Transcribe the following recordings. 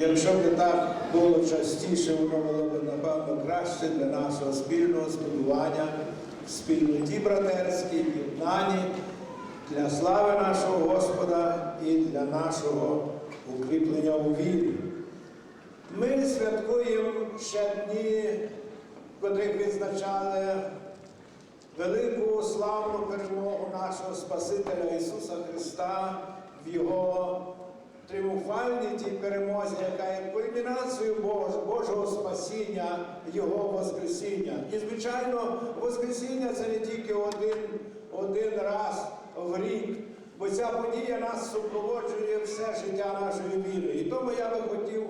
Якщо б так було частіше, воно було б напевно краще для нашого спільного спілкування, спільноті братерській, єднанні, для слави нашого Господа і для нашого укріплення у вірі. Ми святкуємо ще дні, котрих відзначали велику славну перемогу нашого Спасителя Ісуса Христа в Його тріумфальній тій перемозі, яка є кульмінацією Божого, спасіння, Його Воскресіння. І, звичайно, Воскресіння це не тільки один, один раз в рік, бо ця подія нас супроводжує все життя нашої віри. І тому я би хотів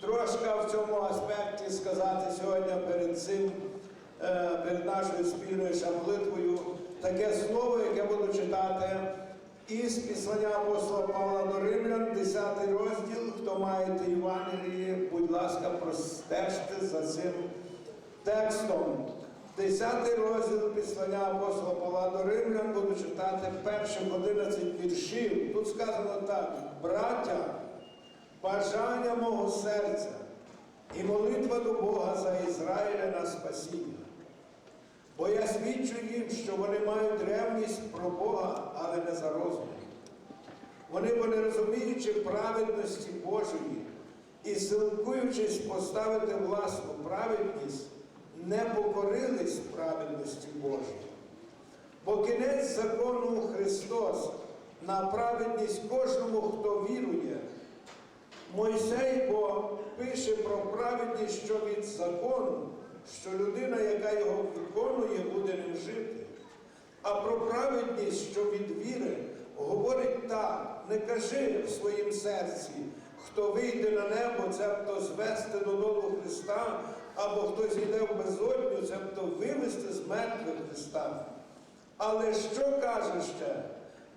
трошки в цьому аспекті сказати сьогодні перед цим, е, перед нашою спільною ще молитвою, таке слово, яке буду читати із післання апостола Павла до Римлян, 10 розділ. Хто маєте Євангелії, будь ласка, простежте за цим текстом. 10 розділ післання апостола Павла до Римлян буду читати перших 11 віршів. Тут сказано так: браття, бажання мого серця і молитва до Бога за Ізраїля на спасіння. Бо я свідчу їм, що вони мають ревність про Бога, але не за розум. Вони, бо не розуміючи праведності Божої і силкуючись поставити власну праведність, не покорились праведності Божої. Бо кінець закону Христос на праведність кожному, хто вірує. Мойсей бо пише про праведність, що від закону, що людина, яка його виконує, буде ним жити. А про праведність, що від віри, говорить так: не кажи в своїм серці, хто вийде на небо, цебто звести додолу Христа, або хто зійде в безодню, цебто вивести з мертвих Христа. Але що каже ще?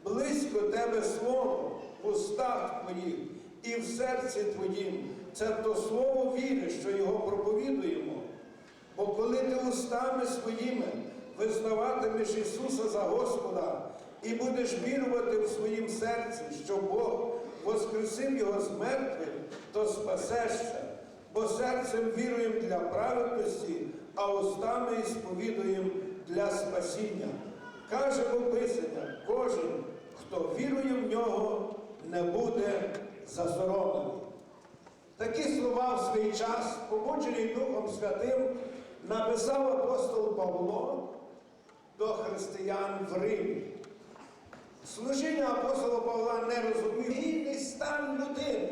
Близько тебе слово в устах твоїх і в серці твоїм, це то слово віри, що його проповідуємо. Бо коли ти устами своїми визнаватимеш Ісуса за Господа і будеш вірувати в своїм серці, що Бог воскресив Його з мертвих, то спасешся, бо серцем віруємо для праведності, а устами і сповідуємо для спасіння. Каже Писання, кожен, хто вірує в нього, не буде засоромлений. Такі слова в свій час, побуджений Духом Святим, написав апостол Павло до християн в Римі. Служіння апостола Павла не розумів гідний стан людини.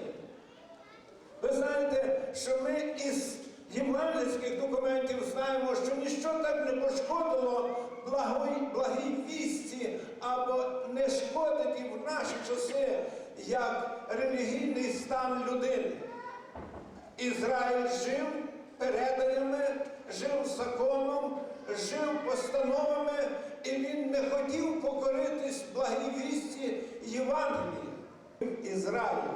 Ви знаєте, що ми із євангельських документів знаємо, що ніщо так не пошкодило благої, благій вісті або не шкодить і в наші часи, як релігійний стан людини. Ізраїль жив переданнями, жив законом, жив постановами, і він не хотів покоритись благій вісті Євангелії. Ізраїль.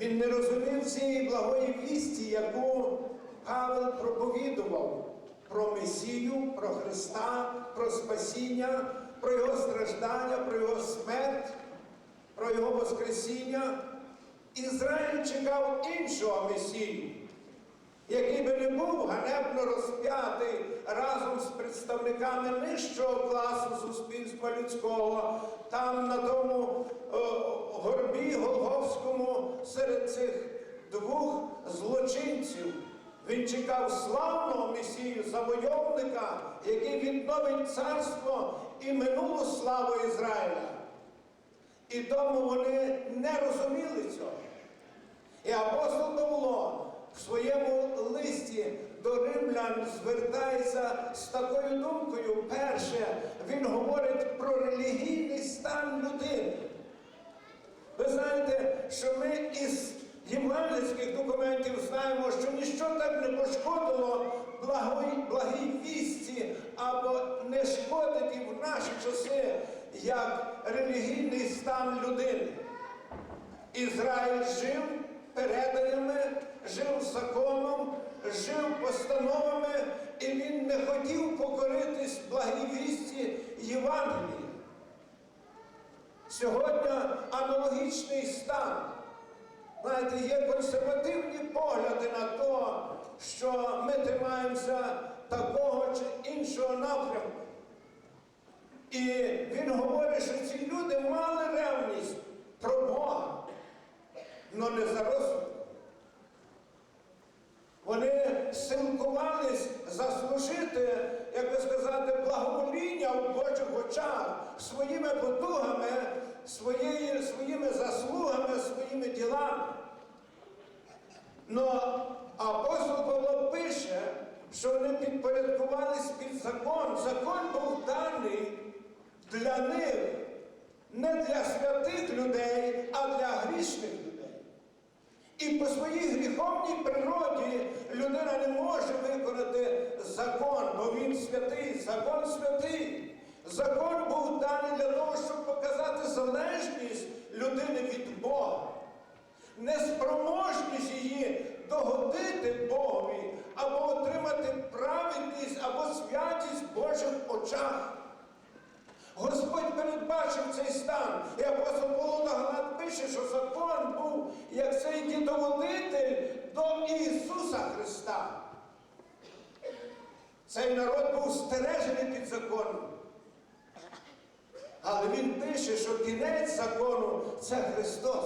Він не розумів цієї благої вісті, яку Павел проповідував про Месію, про Христа, про спасіння, про Його страждання, про Його смерть, про Його Воскресіння. Ізраїль чекав іншого Месію, який би не був ганебно розп'ятий разом з представниками нижчого класу суспільства людського, там на тому о, горбі Голговському серед цих двох злочинців. Він чекав славного Месію, завойовника, який відновить царство і минулу славу Ізраїля. І тому вони не розуміли цього. І апостол Павло в своєму листі до римлян звертається з такою думкою. Перше, він говорить про релігійний стан людини. Ви знаєте, що ми із євангельських документів знаємо, що ніщо так не пошкодило благій вісті або не шкодить і в наші часи, як релігійний стан людини. Ізраїль жив переданнями, жив законом, жив постановами, і він не хотів покоритись благівісті Євангелії. Сьогодні аналогічний стан. Знаєте, є консервативні погляди на те, що ми тримаємося такого чи іншого напрямку. І він говорить, що ці люди мали ревність про Бога, але не за розсуд. Вони силкувались заслужити, як би сказати, благовоління в Божих очах своїми потугами, своєю, своїми заслугами, своїми ділами. Но апостол Павло пише, що вони підпорядкувались під закон. Закон був даний для них, не для святих людей, а для грішних людей. І по своїй гріховній природі людина не може виконати закон, бо він святий, закон святий. Закон був даний для того, щоб показати залежність людини від Бога, неспроможність її догодити Богові, або отримати праведність, або святість в Божих очах. Господь передбачив цей стан. І апостол Павло на Галат пише, що закон був як цей дітоводитель до Ісуса Христа. Цей народ був стережений під законом. Але він пише, що кінець закону це Христос.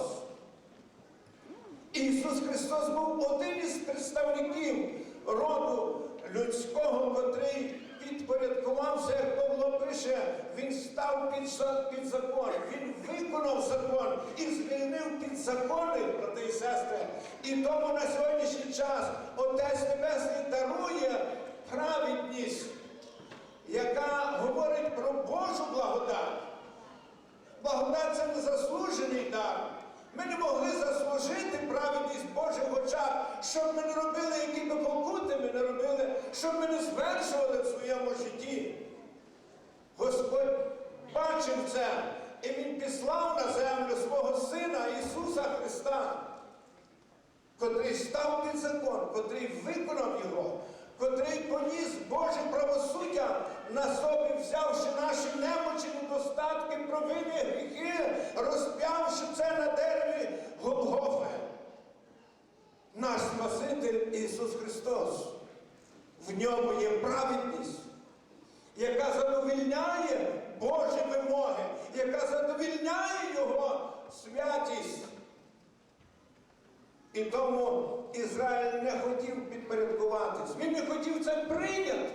Ісус Христос був один із представників роду людського, котрий підпорядкувався, як Павло пише, він став під, під закон, він виконав закон і звільнив під закони, брати і сестри. І тому на сьогоднішній час Отець Небесний дарує праведність, яка говорить про Божу благодать. Благодать це не заслужений дар. Ми не могли заслужити праведність в Божих очах, щоб ми не робили, які би покути ми не робили, щоб ми не звершували в своєму житті. Господь бачив це, і Він післав на землю свого Сина Ісуса Христа, котрий став під закон, котрий виконав його, котрий поніс Боже правосуддя на собі, взявши наші немочі, недостатки, провини, гріхи, розп'явши це на дереві Голгофи. Наш Спаситель Ісус Христос. В ньому є праведність, яка задовільняє Божі вимоги, яка задовільняє Його святість. І тому Ізраїль не хотів підпорядкуватись. Він не хотів це прийняти.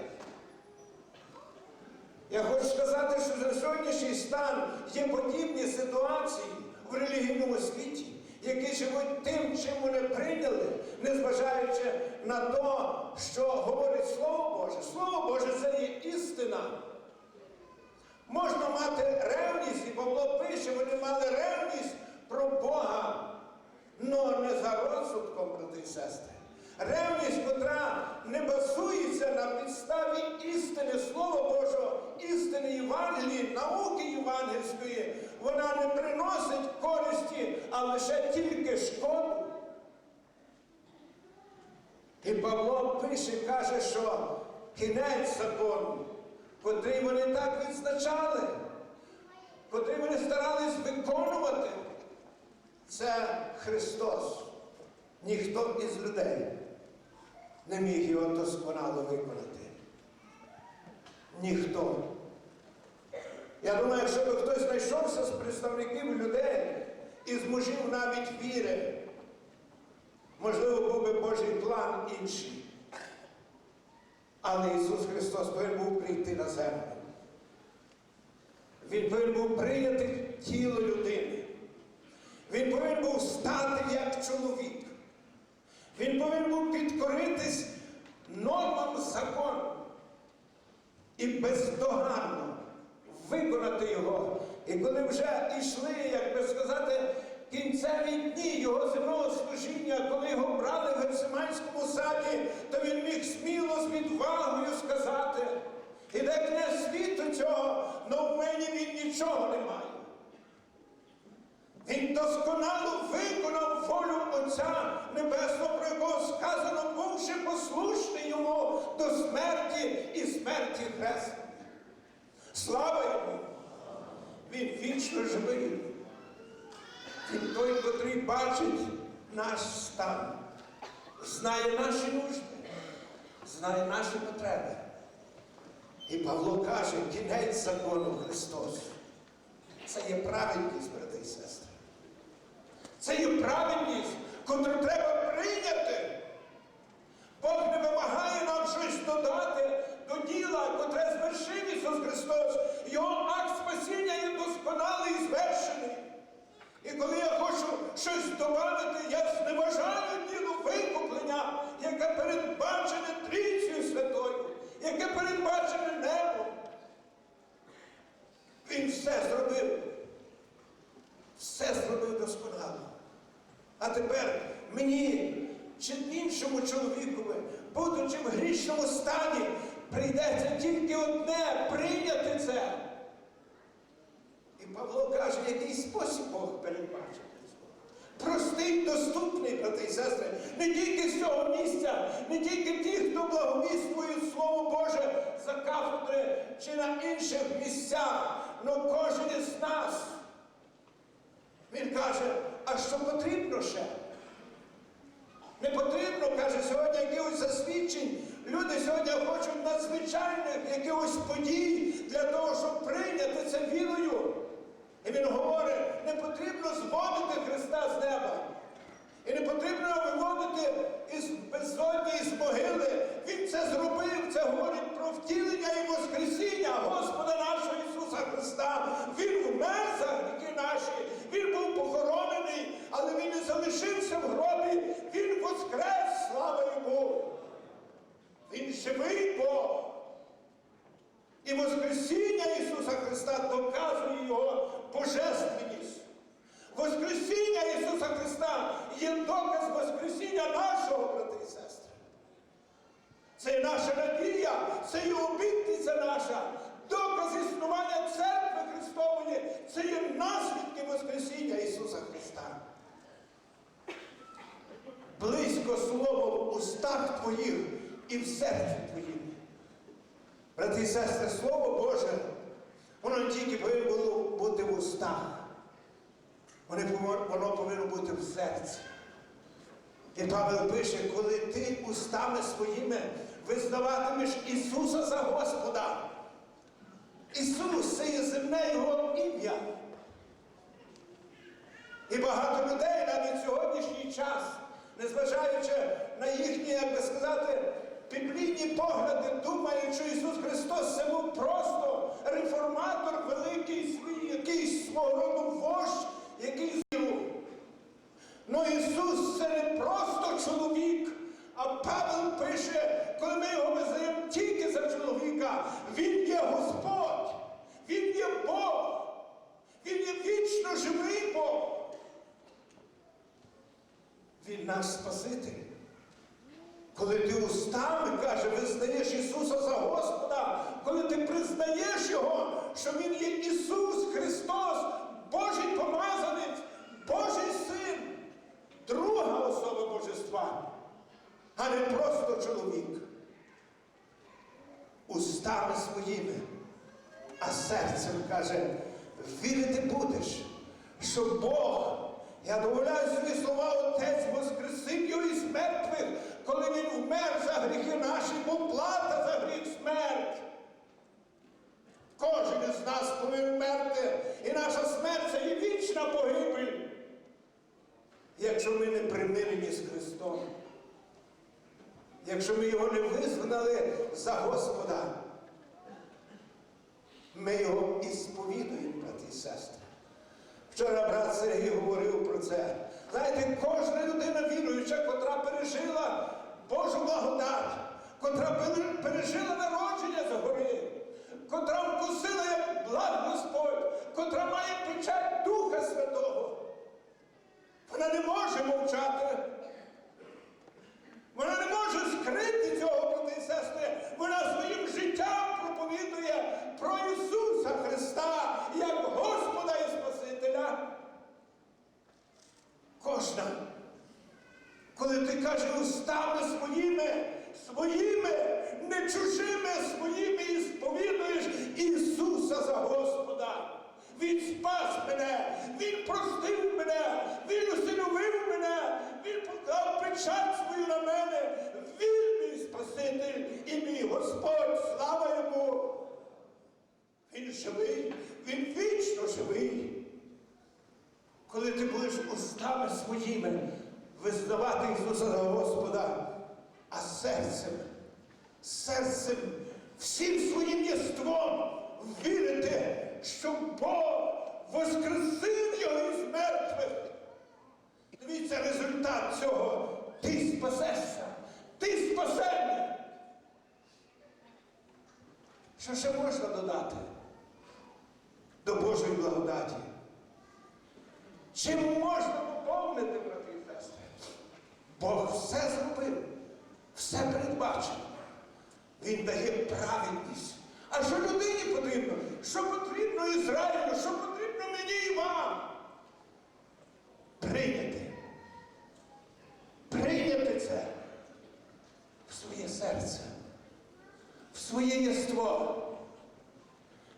Я хочу сказати, що на сьогоднішній стан є подібні ситуації в релігійному світі, які живуть тим, чим вони прийняли, незважаючи на те, що говорить Слово Боже. Слово Боже це є істина. Можна мати ревність, і Павло пише, вони мали ревність про Бога, але не за розсудком, брати і сестри. Ревність, котра не базується на підставі істини Слова Божого, істини Євангелії, науки євангельської, вона не приносить користі, а лише тільки шкоду. І Павло пише, каже, що кінець закону, котрий вони так відзначали, котрий вони старались виконувати, це Христос. Ніхто із людей не міг його досконало виконати. Ніхто. Я думаю, якщо б хтось знайшовся з представників людей і з мужів навіть віри, можливо, був би Божий план інший. Але Ісус Христос повинен був прийти на землю. Він повинен був прийняти тіло людини. Він повинен був стати як чоловік. Він повинен був підкоритись нормам закону і бездоганно виконати його. І коли вже йшли, як би сказати, кінцеві дні його земного служіння, коли його брали в Гефсиманському саді, то він міг сміло з відвагою сказати, іде князь світу цього, но в мені він нічого не має. Він досконало виконав волю Отця Небесного, про якого сказано, бувши послушний йому до смерті і смерті хресної. Слава йому! Він вічно живий. Він той, котрий бачить наш стан, знає наші нужди, знає наші потреби. І Павло каже, кінець закону Христос. Це є праведність, брати і сестри. Це є праведність, котру треба прийняти. Бог не вимагає нам щось додати до діла, котре звершив Ісус Христос. Його акт спасіння є досконалий і звершений. І коли я хочу щось додати, я зневажаю діло викуплення, яке передбачене Трійцею Святою, яке передбачене небом. Він все зробив. Все зробив досконало. А тепер мені чи іншому чоловікові, будучи в грішному стані, прийдеться тільки одне прийняти це. І Павло каже, який спосіб Бог передбачив. Простий, доступний, брати і сестри, не тільки з цього місця, не тільки ті, хто благовіствує Слово Боже за кафедри чи на інших місцях, але кожен із нас. Він каже, а що потрібно ще? Не потрібно, каже, сьогодні якихось засвідчень. Люди сьогодні хочуть надзвичайних якихось подій для того, щоб прийняти це вірою. І він говорить, не потрібно зводити Христа з неба. І не потрібно виводити із безодні, із могили. Він це зробив. Це говорить про втілення і Воскресіння Господа нашого Ісуса Христа. Він вмер за гріхи наші. Він був похоронений, але він не залишився в гробі. Він воскрес, слава йому. Він живий Бог. І Воскресіння Ісуса Христа доказує Його божественність. Воскресіння Ісуса Христа є доказ Воскресіння нашого, брати і сестри. Це є наша надія, це є обітниця наша, доказ існування церкви Христової, це є наслідки Воскресіння Ісуса Христа. Близько слово в устах твоїх і в серці твоїм. Брати і сестри, Слово Боже, воно тільки повинно бути в устах, воно повинно бути в серці. І Павел пише, коли ти устами своїми визнаватимеш Ісуса за Господа. Ісус це є земне Його ім'я. І багато людей навіть сьогоднішній час, незважаючи на їхні, як би сказати, біблійні погляди, думають, що Ісус Христос це був просто реформатор великий свій, якийсь свого роду вождь, який з'їв. Ну Ісус це не просто чоловік, а Павел пише, коли ми його визнаємо тільки за чоловіка, Він є Господь, Він є Бог, Він є вічно живий Бог. Він наш Спаситель. Коли ти устами, каже, визнаєш Ісуса за Господа, коли ти признаєш Його, що Він є Ісус Христос, Божий помазанець, Божий Син, друга особа Божества, а не просто чоловік. Устами своїми, а серцем каже, вірити будеш, що Бог, я домовляю свої слова, Отець воскресив його із мертвих, коли він вмер за гріхи наші, бо плата за гріх смерть. Кожен із нас повинен вмерти, і наша смерть це є вічна погибель. Якщо ми не примирені з Христом, якщо ми його не визнали за Господа, ми його і брати і сестри. Вчора брат Сергій говорив про це. Знаєте, кожна людина віруюча, котра пережила Божу благодать, котра пережила народження згори, гори, котра вкусила як благ Господь, котра має печать Духа Святого. Вона не може мовчати. Вона не може скрити цього, брати і сестри. Вона своїм життям проповідує про Ісуса Христа як Господа і Спасителя. Кожна. Коли ти каже устами своїми, своїми, не чужими, своїми і сповідуєш Ісуса за Господа. Він спас мене, Він простив мене, Він усиновив мене, Він поклав печать свою на мене. Він мій Спаситель і мій Господь, слава йому! Він живий, він вічно живий. Коли ти будеш своїми визнавати Ісуса Господа, а серцем, серцем, всім своїм єством вірити, що Бог воскресив його із мертвих. Дивіться результат цього. Ти спасешся, ти спасений. Що ще можна додати до Божої благодаті? Чим можна поповнити, брати і сестри? Бог все зробив, все передбачив. Він дає праведність. А що людині потрібно? Що потрібно Ізраїлю? Що потрібно мені і вам? Прийняти. Прийняти це в своє серце, в своє єство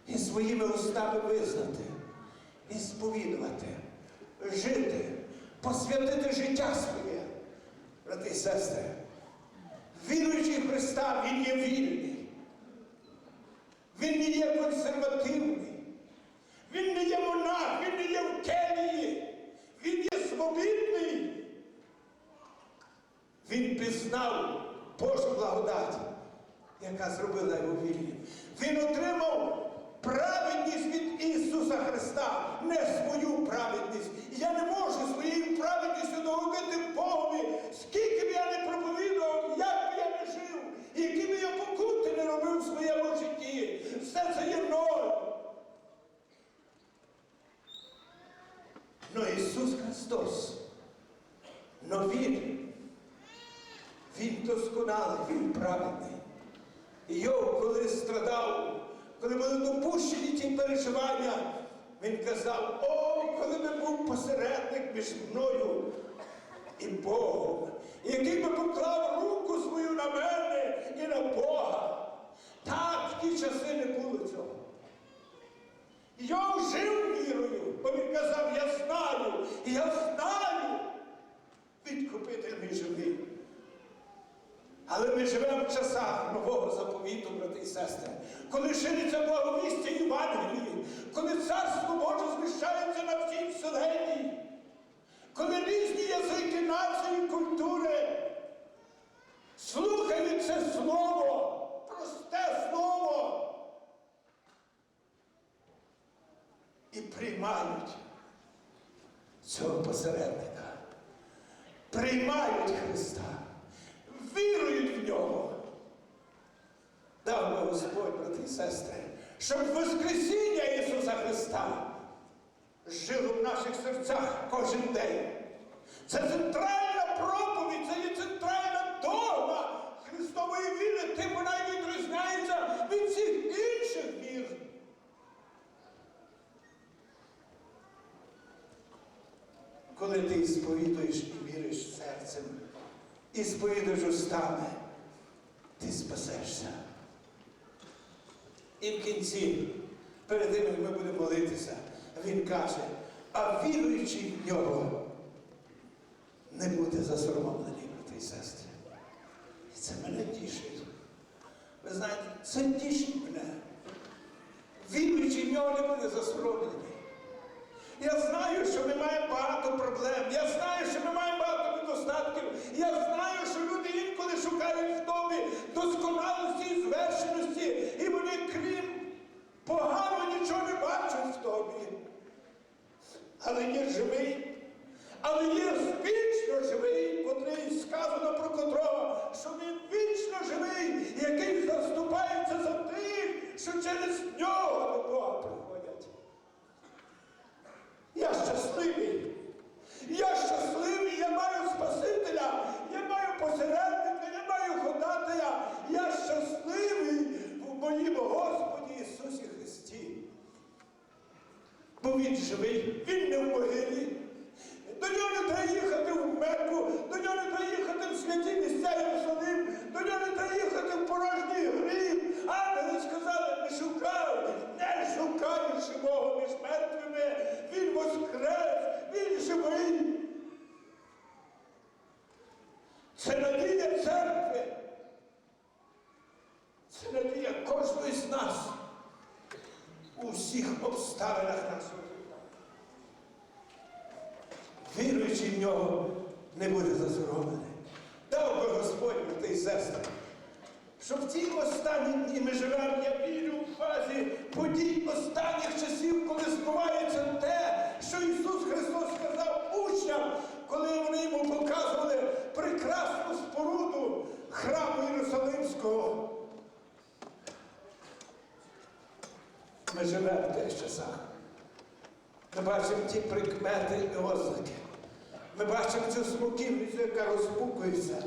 і своїми устами визнати, і сповідувати, жити, посвятити життя своє, брати і сестри. Віруючий в Христа, Він є вільний. Він не є консервативний. Він не є монах, він не є в келії. Він є свобідний. Він пізнав Божу благодать, яка зробила його вільним. Він отримав праведність від Ісуса Христа, не свою праведність. Я не можу своєю праведністю догодити Богові, скільки б я не проповідував, як би я не жив, які б я покути не робив в своєму житті. Все це є ноль. Но Ісус Христос, но Він, Він досконалий, Він праведний. Йов, коли страдав, коли були допущені ті переживання, він казав, о, коли би був посередник між мною і Богом, який би поклав руку свою на мене і на Бога. Так, в ті часи не було цього. Йов жив вірою, бо він казав, я знаю, я знаю, відкупитель мій. Але ми живемо в часах нового заповіту, брати і сестри, коли шириться благовістя Євангелії, коли царство Боже зміщається на всій вселенні, коли різні язики, нації, культури слухають це слово, просте слово і приймають цього посередника, приймають Христа вірують в нього. Дав би Господь, брати і сестри, щоб Воскресіння Ісуса Христа жило в наших серцях кожен день. Це центральна проповідь, це є центральна догма Христової віри, тим вона й відрізняється від всіх інших вір. Коли ти сповідуєш і сповідуєш устами, ти спасешся. І в кінці, перед тим, як ми будемо молитися, він каже, а віруючий в нього не буде засоромлений, брати і сестри. І це мене тішить. Ви знаєте, це тішить мене. Віруючий в нього не буде засоромлений. Я знаю, що маємо багато проблем. Я знаю, що ми маємо недостатків. Я знаю, що люди інколи шукають в тобі досконалості і звершеності, і вони, крім поганого, нічого не бачать в тобі. Але є живий, але є вічно живий, котрий сказано про котрого, що він вічно живий, який заступається за тих, що через нього до Бога приходять. Я щасливий. Я щасливий, я маю Спасителя, я маю посередника, я маю ходатая. Я щасливий в моїм Господі Ісусі Христі. Бо Він живий, Він не в могилі. До нього не треба їхати в Мекку, до нього не треба їхати в святі місця Єрусалим, до нього не треба їхати в порожній гріб. Ангели сказали, не шукай, не шукаючи Бога між мертвими. Він живий. Це надія церкви. Це надія кожного з нас у всіх обставинах нашого життя. Віруючи нього, не буде засоромлений. Дав би Господь, брати і сестри, щоб в ці останні дні ми живемо, я вірю в фазі подій останніх часів, коли збувається те, що Ісус Христос сказав учням, коли вони йому показували прекрасну споруду храму Єрусалимського. Ми живемо в тих часах. Ми бачимо ті прикмети і ознаки. Ми бачимо цю смоківницю, яка розпукується.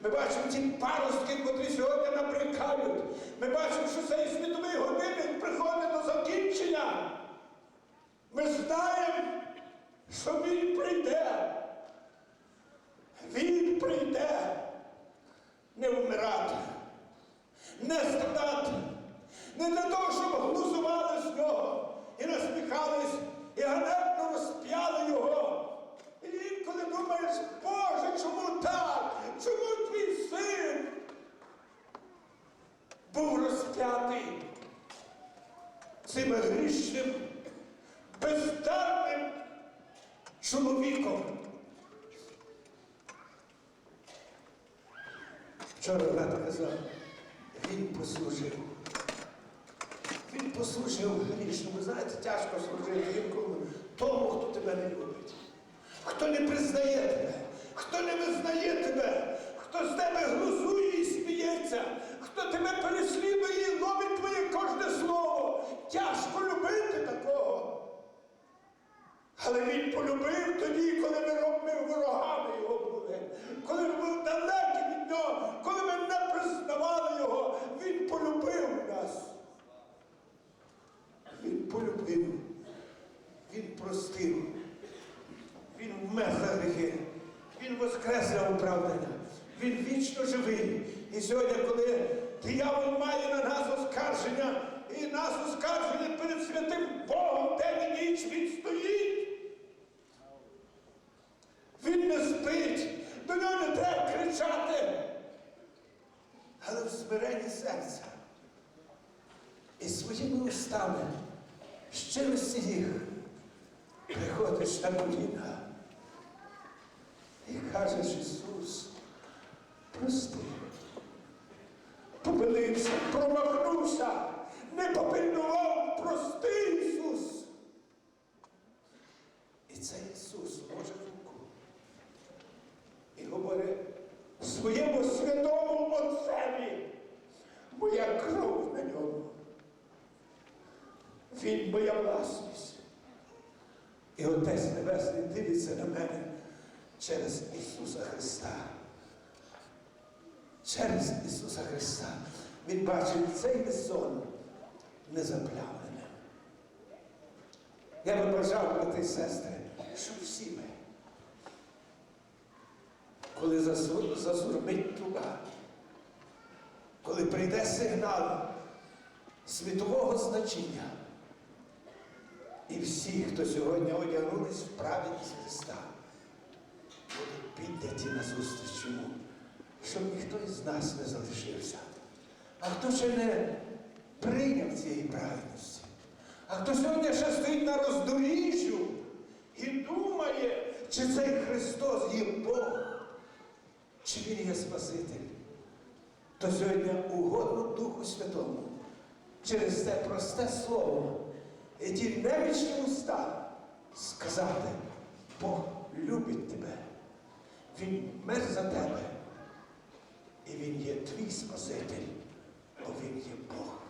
Ми бачимо ті паростки, котрі сьогодні набрикають. Ми бачимо, що цей світовий годинник приходить до закінчення. Ми знаємо, що він прийде. Він прийде не вмирати, не страдати, не для того, щоб глузували з нього і насміхались, і ганебно розп'яли його. І інколи думаєш, Боже, чому так? Чому твій син був розп'ятий цим грішним, бездарним чоловіком? Вчора брат казав, він послужив. Він послужив грішному. Знаєте, тяжко служити тому, хто тебе не любить, хто не признає тебе, хто не визнає тебе, хто з тебе глузує і сміється, хто тебе переслідує і ловить твоє кожне слово. Тяжко любити такого. Але він полюбив тоді, коли ми, ворогами його були, коли ми були далекі від нього, коли ми не признавали його, він полюбив нас. Він полюбив, він простив, він вмер за гріхи, він воскрес оправдання, він вічно живий. І сьогодні, коли диявол має на нас оскарження, і нас оскарження перед святим Богом, день і ніч він стоїть. Він не спить, до нього не треба кричати. Але в смиренні серця і своїми устами, щирості їх, приходиш на коліна кажеш Ісус, прости, помилився, промахнувся, не попильнував, прости Ісус. І цей Ісус може руку і говорить своєму святому Отцеві, моя кров на ньому. Він моя власність. І Отець Небесний дивиться на мене через Ісуса Христа. Через Ісуса Христа. Він бачить цей сон незаплявленим. Я би бажав, брати і сестри, щоб всі ми, коли засурмить труба, коли прийде сигнал світового значення, і всі, хто сьогодні одягнулись в праведність Христа, будуть підняті на зустріч йому, щоб ніхто із нас не залишився а хто ще не прийняв цієї праведності, а хто сьогодні ще стоїть на роздоріжжю і думає, чи цей Христос є Бог, чи Він є Спаситель, то сьогодні угодно Духу Святому через це просте слово і ті невічні уста сказати, Бог любить тебе, Він мер за тебе. І він є твій Спаситель. ovelha de porco.